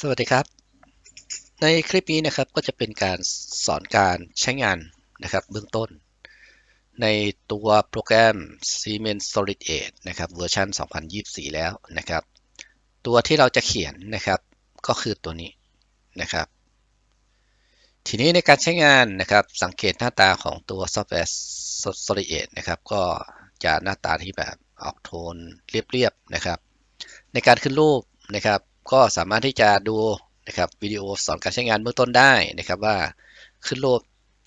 สวัสดีครับ ในคลิปนี้นะครับก็จะเป็นการสอนการใช้งานนะครับเบื้องต้น ในตัวโปรแกรม Siemens Solid 8นะครับเวอร์ชัน2024 แล้วนะครับ ตัวที่เราจะเขียนนะครับก็คือตัวนี้นะครับ ทีนี้ในการใช้งานนะครับสังเกตหน้าตาของตัวซอฟต์แวร์ Solid 8นะครับก็จะหน้าตาที่แบบออกโทนเรียบๆนะครับ ในการขึ้นรูปนะครับ ก็สามารถที่จะดูนะครับวิดีโอสอนการใช้งานเบื้องต้นได้นะครับว่าขึ้นรูป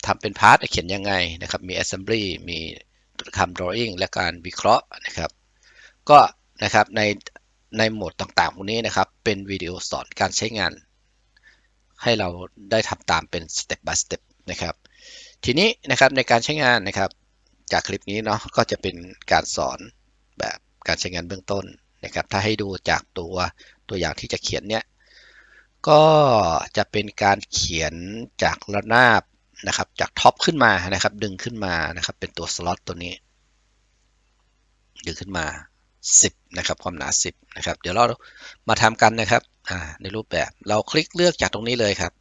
ทำเป็นพาร์ทเขียนยังไงนะครับมี assembly มีคำ drawing และการวิเคราะห์นะครับก็นะครับในในโหมดต่างๆพวกนี้นะครับเป็นวิดีโอสอนการใช้งาน ให้เราได้ทำตามเป็น step by step นะครับทีนี้นะครับในการใช้งานนะครับจากคลิปนี้เนาะก็จะเป็นการสอนแบบการใช้งานเบื้องต้นนะครับถ้าให้ดูจากตัว ตัวอย่างที่จะเขียนเนี่ยก็จะเป็นการเขียนจากระนาบนะครับจากท็อปขึ้นมานะครับ ดึงขึ้นมานะครับ เป็นตัวสล็อตตัวนี้ ดึงขึ้นมา 10 นะครับ ความหนา 10 นะครับ เดี๋ยวเรามาทำกันนะครับในรูปแบบเราคลิกเลือกจากตรงนี้เลยครับ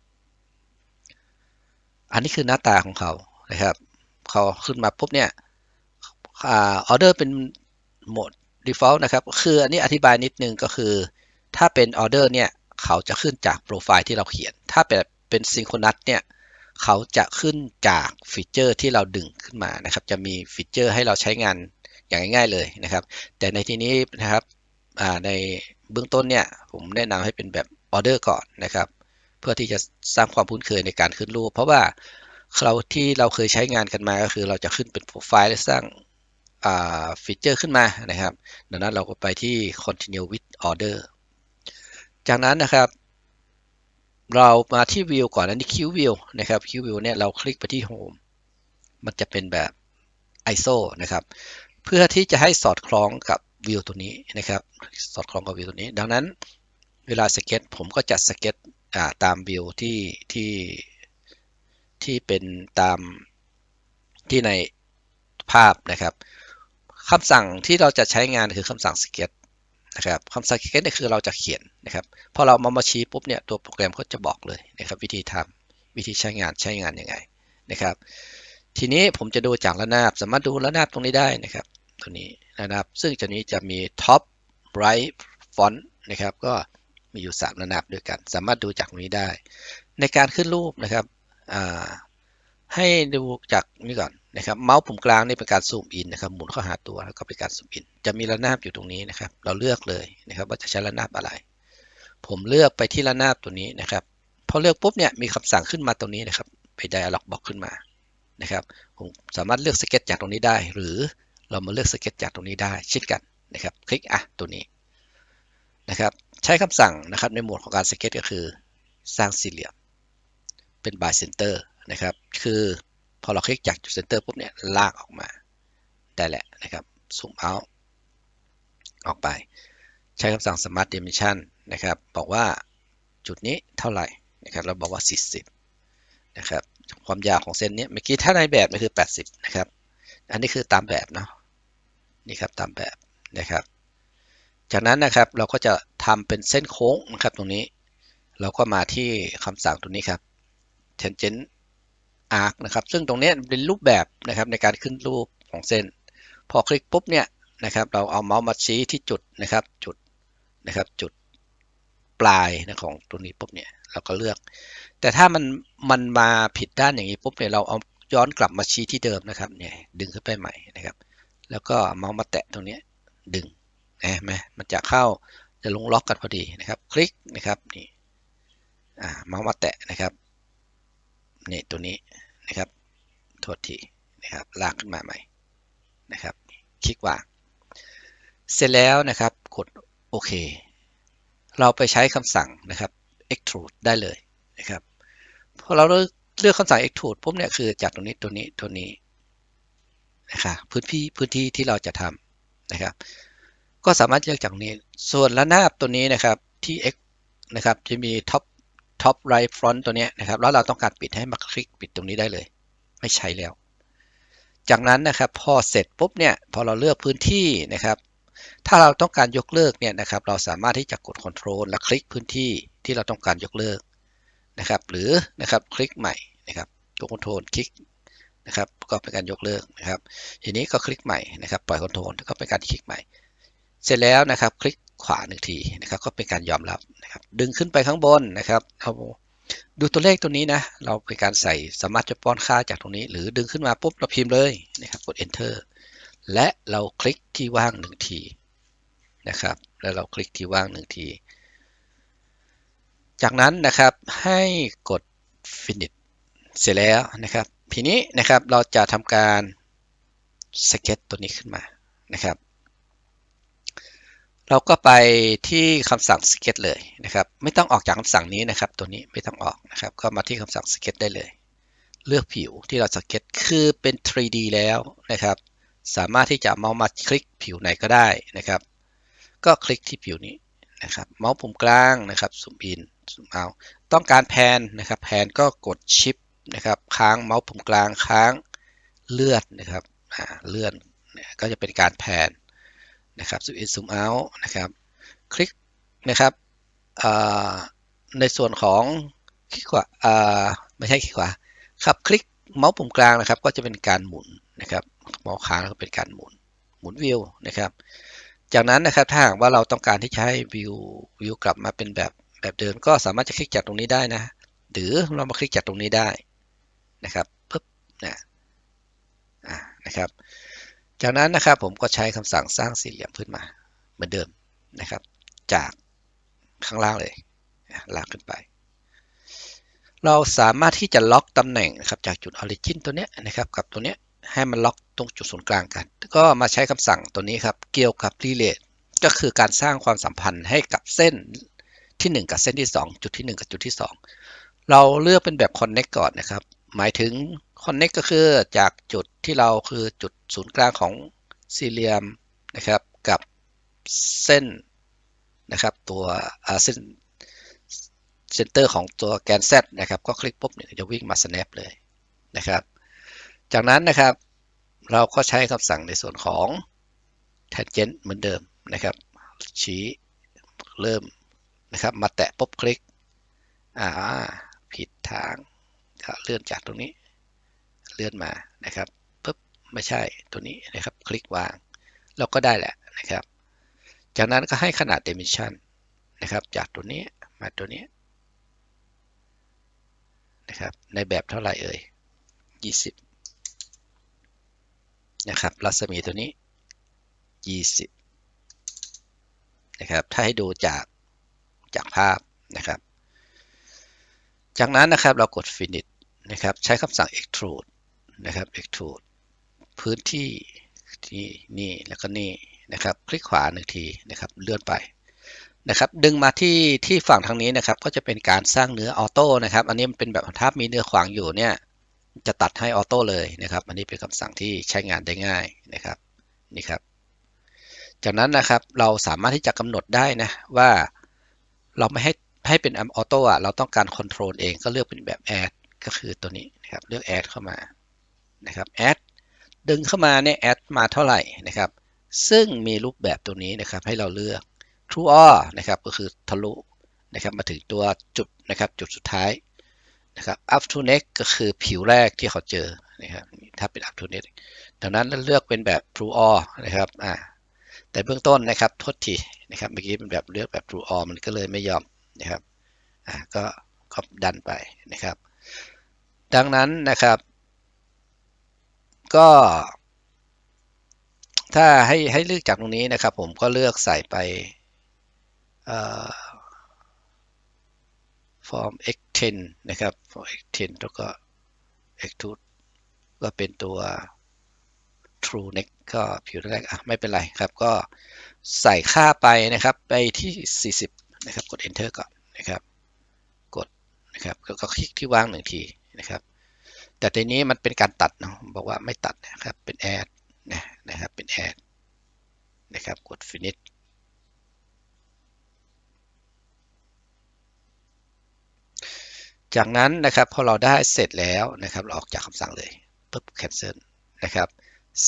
อันนี้คือหน้าตาของเขานะครับเขาขึ้นมาปุ๊บเนี่ยออเดอร์เป็นโหมด default นะครับ คืออันนี้อธิบายนิดนึงก็คือ ถ้าเป็นออเดอร์เนี่ยเขาจะขึ้นจากโปรไฟล์ที่เราเขียน ถ้าเป็นเป็นซิงโครนัสเนี่ยเขาจะขึ้นจากฟีเจอร์ที่เราดึงขึ้นมานะครับ จะมีฟีเจอร์ให้เราใช้งานอย่างง่าย ๆเลยนะครับ แต่ในที่นี้นะครับในเบื้องต้นเนี่ยผมแนะนำให้เป็นแบบออเดอร์ก่อนนะครับ เพื่อที่จะสร้างความคุ้นเคยในการขึ้นรูป เพราะว่าเราที่เราเคยใช้งานกันมาก็คือเราจะขึ้นเป็นโปรไฟล์และสร้างฟีเจอร์ขึ้นมานะครับ ดังนั้นเราก็ไปที่ continue with order จากนั้นนะครับ เรามาที่ view ก่อนอันนี้ Q view นะครับ Q view เนี่ยเราคลิกไปที่ home มันจะเป็นแบบ ISO นะครับ เพื่อที่จะให้สอดคล้องกับวิวตัวนี้นะครับ สอดคล้องกับวิวตัวนี้ ดังนั้นเวลาสเก็ตผมก็จัดสเก็ตตามวิวที่ที่ที่เป็นตามที่ในภาพนะครับคำสั่งที่เราจะใช้งานคือคำสั่งสเก็ต นะครับคำสั่งเก็ตนี่คือเราจะเขียนนะครับพอเรามามาชี้ปุ๊บเนี่ยตัวโปรแกรมก็จะบอกเลยนะครับวิธีทำวิธีใช้งานใช้งานยังไงนะครับ ทีนี้ผมจะดูจากระนาบสามารถดูระนาบตรงนี้ได้นะครับตัวนี้ระนาบซึ่งจะนี้จะมี top right font นะครับก็มีอยู่ 3 ระนาบด้วยกัน สามารถดูจากตรงนี้ได้ ในการขึ้นรูปนะครับให้ดูจากนี่ก่อน นะครับเมาส์ปุ่มกลางนี่เป็นการซูมอินนะครับหมุนเข้าหาตัวแล้วก็เป็นการซูมอินจะมีระนาบอยู่ตรงนี้นะครับ เราเลือกเลยนะครับว่าจะใช้ระนาบอะไร ผมเลือกไปที่ระนาบตัวนี้นะครับพอเลือกปุ๊บเนี่ยมีคำสั่งขึ้นมาตรงนี้นะครับไปไดอะล็อกบอกขึ้นมานะครับผมสามารถเลือกสเก็ตจากตรงนี้ได้ หรือเรามาเลือกสเก็ตจากตรงนี้ได้เช่นกันนะครับ คลิกอะตัวนี้นะครับใช้คำสั่งนะครับในหมวดของการสเก็ตก็คือ สร้างสี่เหลี่ยม เป็น by center นะครับ คือ พอเราคลิกจากจุดเซนเตอร์ปุ๊บเนี่ยลากออกมาได้แหละนะครับซูมเอาออกไป ใช้คำสั่ง smart dimension นะครับ บอกว่าจุดนี้เท่าไหร่นะครับเราบอกว่า 40นะครับความยาวของเส้นนี้เมื่อกี้ถ้าในแบบมันคือ 80นะครับอันนี้คือตามแบบเนาะนี่ครับตามแบบนะครับ จากนั้นนะครับเราก็จะทำเป็นเส้นโค้งนะครับตรงนี้ เราก็มาที่คำสั่งตรงนี้ครับ tangent arc นะครับ ซึ่งตรงนี้เป็นรูปแบบนะครับในการขึ้นรูปของเส้น พอคลิกปุ๊บเนี่ยนะครับ เราเอาเมาส์มาชี้ที่จุดนะครับ จุดนะครับ จุดปลายนะของตรงนี้ปุ๊บเนี่ยเราก็เลือก แต่ถ้ามันมันมาผิดด้านอย่างนี้ปุ๊บเนี่ยเราเอาย้อนกลับมาชี้ที่เดิมนะครับเนี่ยดึงขึ้นไปใหม่นะครับ แล้วก็เมาส์มาแตะตรงนี้ดึงนะไหมมันจะเข้าจะลงล็อกกันพอดีนะครับ คลิกนะครับนี่อ่าเมาส์มาแตะนะครับ นี่ตัวนี้นะครับโทษทีนะครับลากขึ้นมาใหม่นะครับ คลิกวาง เสร็จแล้วนะครับกดโอเค เราไปใช้คำสั่งนะครับ extrude ได้เลยนะครับพอเราเลือกเลือกคำสั่ง extrude ปุ๊บเนี่ยคือจากตรงนี้ตัวนี้ตัวนี้นะครับพื้นที่พื้นที่ที่เราจะทำนะครับ ก็สามารถเลือกจากนี้ ส่วนระนาบตัวนี้นะครับที่ x นะครับจะมี top top right front ตัวนี้นะครับ แล้วเราต้องการปิดให้มาคลิกปิดตรงนี้ได้เลย ไม่ใช้แล้ว จากนั้นนะครับพอเสร็จปุ๊บเนี่ยพอเราเลือกพื้นที่นะครับ ถ้าเราต้องการยกเลิกเนี่ยนะครับ เราสามารถที่จะกด Ctrl และคลิกพื้นที่ที่เราต้องการยกเลิกนะครับ หรือนะครับคลิกใหม่นะครับตัวคอนโทรลคลิกนะครับ ก็เป็นการยกเลิกนะครับ ทีนี้ก็คลิกใหม่นะครับ ปล่อยคอนโทรลก็เป็นการคลิกใหม่ เสร็จแล้วนะครับ คลิก ขวาหนึ่งทีนะครับ ก็เป็นการยอมรับนะครับ ดึงขึ้นไปข้างบนนะครับเอาดูตัวเลขตัวนี้นะ เราเป็นการใส่สามารถจะป้อนค่าจากตรงนี้ หรือดึงขึ้นมาปุ๊บเราพิมพ์เลยนะครับกด enter และเราคลิกที่ว่างหนึ่งทีนะครับ แล้วเราคลิกที่ว่างหนึ่งที จากนั้นนะครับให้กด finish เสร็จแล้วนะครับ ทีนี้นะครับเราจะทำการสเก็ตตัวนี้ขึ้นมานะครับ เราก็ไปที่คำสั่งสเก็ตเลยนะครับ ไม่ต้องออกจากคำสั่งนี้นะครับ ตัวนี้ไม่ต้องออกนะครับ ก็มาที่คำสั่งสเก็ตได้เลย เลือกผิวที่เราสเก็ตคือเป็น 3D แล้วนะครับ สามารถที่จะเมาส์มาคลิกผิวไหนก็ได้นะครับ ก็คลิกที่ผิวนี้นะครับ เมาส์ปุ่มกลางนะครับซูมอินซูมเอาต้องการแพนนะครับแพนก็กดชิปนะครับ ค้างเมาส์ปุ่มกลางค้างเลื่อนนะครับเลื่อนก็จะเป็นการแพน นะครับซูมอินซูมเอานะครับคลิกนะครับในส่วนของคลิกขวาไม่ใช่คลิกขวาครับคลิกเมาส์ปุ่มกลางนะครับ ก็จะเป็นการหมุนนะครับเมาส์ค้างก็เป็นการหมุนหมุนวิวนะครับ จากนั้นนะครับถ้าหากว่าเราต้องการที่จะให้วิววิวกลับมาเป็นแบบแบบเดิมก็สามารถจะคลิกจากตรงนี้ได้นะ หรือเรามาคลิกจากตรงนี้ได้นะครับปึ๊บนะนะครับ จากนั้นนะครับผมก็ใช้คำสั่งสร้างสี่เหลี่ยมขึ้นมาเหมือนเดิมนะครับ จากข้างล่างเลยลากขึ้นไป เราสามารถที่จะล็อกตำแหน่งนะครับจากจุดออริจินตัวเนี้ยนะครับกับตัวเนี้ยให้มันล็อกตรงจุดศูนย์กลางกัน ก็มาใช้คำสั่งตัวนี้ครับเกี่ยวกับ relate ก็คือการสร้างความสัมพันธ์ให้กับเส้นที่ 1 กับเส้นที่ 2 จุดที่ 1 กับจุดที่ 2 เราเลือกเป็นแบบ connect ก่อนนะครับ หมายถึง connect ก็คือจากจุด ที่เราคือจุดศูนย์กลางของสี่เหลี่ยมนะครับกับเส้นนะครับตัวเส้นเซนเตอร์ของตัวแกน Z นะครับก็คลิกปุ๊บเนี่ยจะวิ่งมา snap เลยนะครับ จากนั้นนะครับเราก็ใช้คำสั่งในส่วนของ tangent เหมือนเดิมนะครับ ชี้เริ่มนะครับมาแตะปุ๊บคลิกอ่าผิดทางก็เลื่อนจากตรงนี้เลื่อนมานะครับ ไม่ใช่ตัวนี้นะครับ คลิกวาง เราก็ได้แหละนะครับ จากนั้นก็ให้ขนาด dimension นะครับ จากตัวนี้มาตัวนี้นะครับ ในแบบเท่าไหร่เอ่ย 20 นะครับ รัศมีตัวนี้ 20 นะครับ ถ้าให้ดูจากจากภาพนะครับ จากนั้นนะครับเรากด finish นะครับ ใช้คำสั่ง extrude นะครับ extrude พื้นที่ที่นี่แล้วก็นี่นะครับ คลิกขวาหนึ่งทีนะครับเลื่อนไปนะครับดึงมาที่ที่ฝั่งทางนี้นะครับ ก็จะเป็นการสร้างเนื้อออโต้นะครับ อันนี้มันเป็นแบบถ้ามีเนื้อขวางอยู่เนี่ยจะตัดให้ออโต้เลยนะครับ อันนี้เป็นคำสั่งที่ใช้งานได้ง่ายนะครับนี่ครับ จากนั้นนะครับเราสามารถที่จะกำหนดได้นะว่าเราไม่ให้ให้เป็นออโต้อะเราต้องการคอนโทรลเองก็เลือกเป็นแบบแอดก็คือตัวนี้นะครับเลือกแอดเข้ามานะครับแอด ดึงเข้ามาเนี่ยแอดมาเท่าไหร่นะครับ ซึ่งมีรูปแบบตัวนี้นะครับให้เราเลือก true or นะครับก็คือทะลุนะครับมาถึงตัวจุดนะครับจุดสุดท้ายนะครับ up to next ก็คือผิวแรกที่เขาเจอนะครับถ้าเป็น up to next ดังนั้นเลือกเป็นแบบ true or นะครับอ่าแต่เบื้องต้นนะครับทษทีนะครับเมื่อกี้เป็นแบบเลือกแบบ true or มันก็เลยไม่ยอมนะครับอ่าก็ก็ดันไปนะครับ ดังนั้นนะครับ ก็ถ้าให้ให้เลือกจากตรงนี้นะครับ ผมก็เลือกใส่ไป form x10 นะครับ form x10 แล้วก็ extrude ก็เป็นตัว true next ก็ผิวแรกอะไม่เป็นไรครับ ก็ใส่ค่าไปนะครับ ไปที่ 40 นะครับ กด enter ก่อนนะครับ กดนะครับก็คลิกที่ว่างหนึ่งทีนะครับ แต่ทีนี้มันเป็นการตัดเนาะบอกว่าไม่ตัดนะครับเป็น add นะนะครับเป็น add นะครับกด finish จากนั้นนะครับพอเราได้เสร็จแล้วนะครับเราออกจากคำสั่งเลยปุ๊บ cancel นะครับ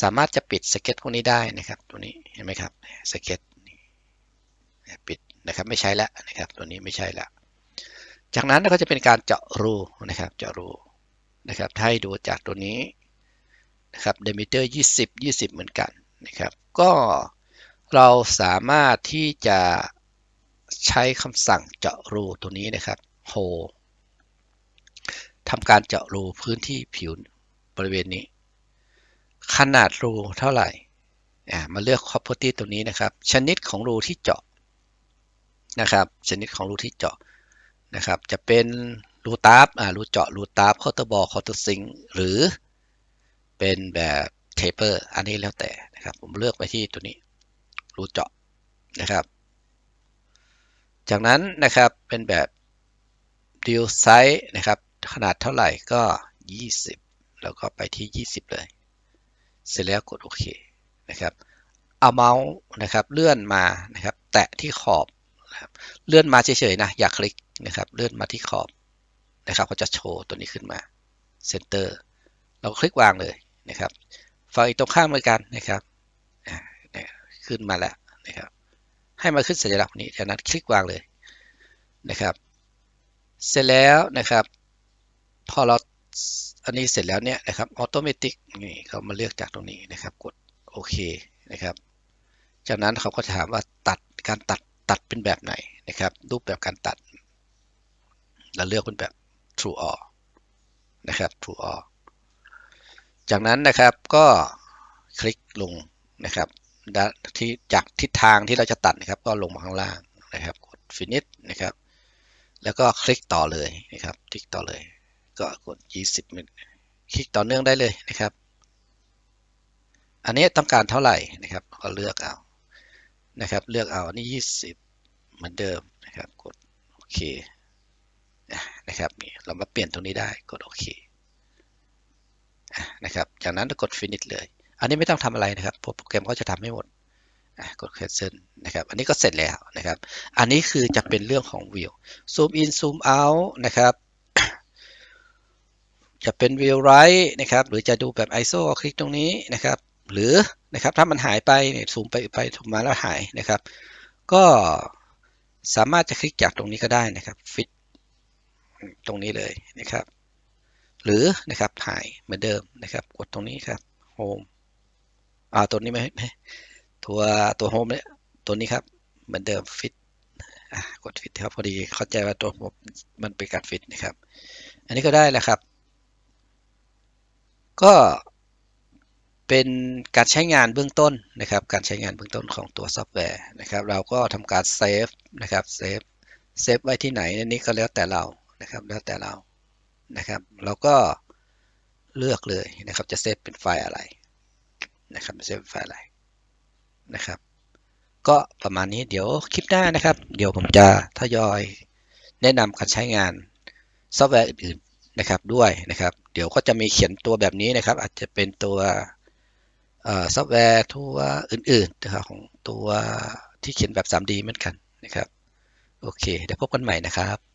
สามารถจะปิดสเก็ตพวกนี้ได้นะครับ ตัวนี้เห็นไหมครับสเก็ตปิดนะครับไม่ใช่แล้วนะครับ ตัวนี้ไม่ใช่แล้วจากนั้นก็จะเป็นการเจาะรูนะครับ เจาะรู นะครับถ้าให้ดูจากตัวนี้นะครับ diameter 20 20 เหมือนกันนะครับก็เราสามารถที่จะใช้คำสั่งเจาะรูตัวนี้นะครับ hole ทำการเจาะรูพื้นที่ผิวบริเวณนี้ ขนาดรูเท่าไหร่มาเลือก property ตัวนี้นะครับ ชนิดของรูที่เจาะนะครับ ชนิดของรูที่เจาะนะครับ จะเป็น รูตาร์ฟอ่ารูเจาะรูตาร์ฟคอร์เตอร์บอลคอร์เตอร์ซิงหรือเป็นแบบเทเปอร์อันนี้แล้วแต่นะครับ ผมเลือกไปที่ตัวนี้รูเจาะนะครับ จากนั้นนะครับเป็นแบบ deal size นะครับ ขนาดเท่าไหร่ก็ 20 แล้วก็ไปที่ 20 เลย เสร็จแล้วกดโอเคนะครับเอาเมาส์นะครับเลื่อนมานะครับ แตะที่ขอบนะครับเลื่อนมาเฉยๆนะอย่าคลิกนะครับ เลื่อนมาที่ขอบ นะครับก็จะโชว์ตัวนี้ขึ้นมาเซนเตอร์เราคลิกวางเลยนะครับฝั่งอีกตรงข้ามเหมือนกันนะครับอ่าเนี่ยขึ้นมาแล้วนะครับ ให้มาขึ้นสัญลักษณ์นี้จากนั้นคลิกวางเลยนะครับ เสร็จแล้วนะครับ พอเราอันนี้เสร็จแล้วเนี่ยนะครับออโตเมติกนี่เขามาเลือกจากตรงนี้นะครับ กดโอเคนะครับ จากนั้นเขาก็จะถามว่าตัดการตัดตัดเป็นแบบไหนนะครับ รูปแบบการตัดเราเลือกเป็นแบบ true all นะครับ true all จากนั้นนะครับก็คลิกลงนะครับที่จากทิศทางที่เราจะตัดนะครับ ก็ลงมาข้างล่างนะครับกด finish นะครับ แล้วก็คลิกต่อเลยนะครับ คลิกต่อเลย ก็กด 20มิลคลิกต่อเนื่องได้เลยนะครับ อันนี้ต้องการเท่าไหร่นะครับ ก็เลือกเอานะครับ เลือกเอาอันนี้ 20 เหมือนเดิมนะครับ กดโอเค นะครับ เรามาเปลี่ยนตรงนี้ได้ กดโอเคนะครับ จากนั้นกด finish เลย อันนี้ไม่ต้องทำอะไรนะครับ โปรแกรมก็จะทำให้หมด กด cancel นะครับ อันนี้ก็เสร็จแล้วนะครับ อันนี้คือจะเป็นเรื่องของ view zoom in zoom out นะครับจะเป็น view right นะครับ หรือจะดูแบบ ISO คลิกตรงนี้นะครับ หรือนะครับถ้ามันหายไปเนี่ยซูมไปไปถูกมาแล้วหายนะครับ ก็สามารถจะคลิกจากตรงนี้ก็ได้นะครับ fit ตรงนี้เลยนะครับ หรือนะครับหายเหมือนเดิมนะครับ กดตรงนี้ครับ home อ่าตัวนี้ไม่ไม่ตัวตัว home เนี่ยตัวนี้ครับเหมือนเดิม fit อ่ากด fit ครับพอดีเข้าใจว่าตัวมันเป็นการ fit นะครับ อันนี้ก็ได้แหล้วครับ ก็เป็นการใช้งานเบื้องต้นนะครับ การใช้งานเบื้องต้นของตัวซอฟต์แวร์นะครับ เราก็ทำการเซฟนะครับเซฟเซฟไว้ที่ไหนอันนี้ก็แล้วแต่เรา นะครับแล้วแต่เรานะครับเราก็เลือกเลยนะครับจะเซฟเป็นไฟล์อะไรนะครับจะเซฟเป็นไฟล์อะไรนะครับ ก็ประมาณนี้เดี๋ยวคลิปหน้านะครับ เดี๋ยวผมจะทยอยแนะนำการใช้งานซอฟต์แวร์อื่นๆนะครับด้วยนะครับ เดี๋ยวก็จะมีเขียนตัวแบบนี้นะครับ อาจจะเป็นตัวซอฟต์แวร์ตัวอื่นๆนะครับของตัวที่เขียนแบบ 3D เหมือนกันนะครับ โอเค เดี๋ยวพบกันใหม่นะครับ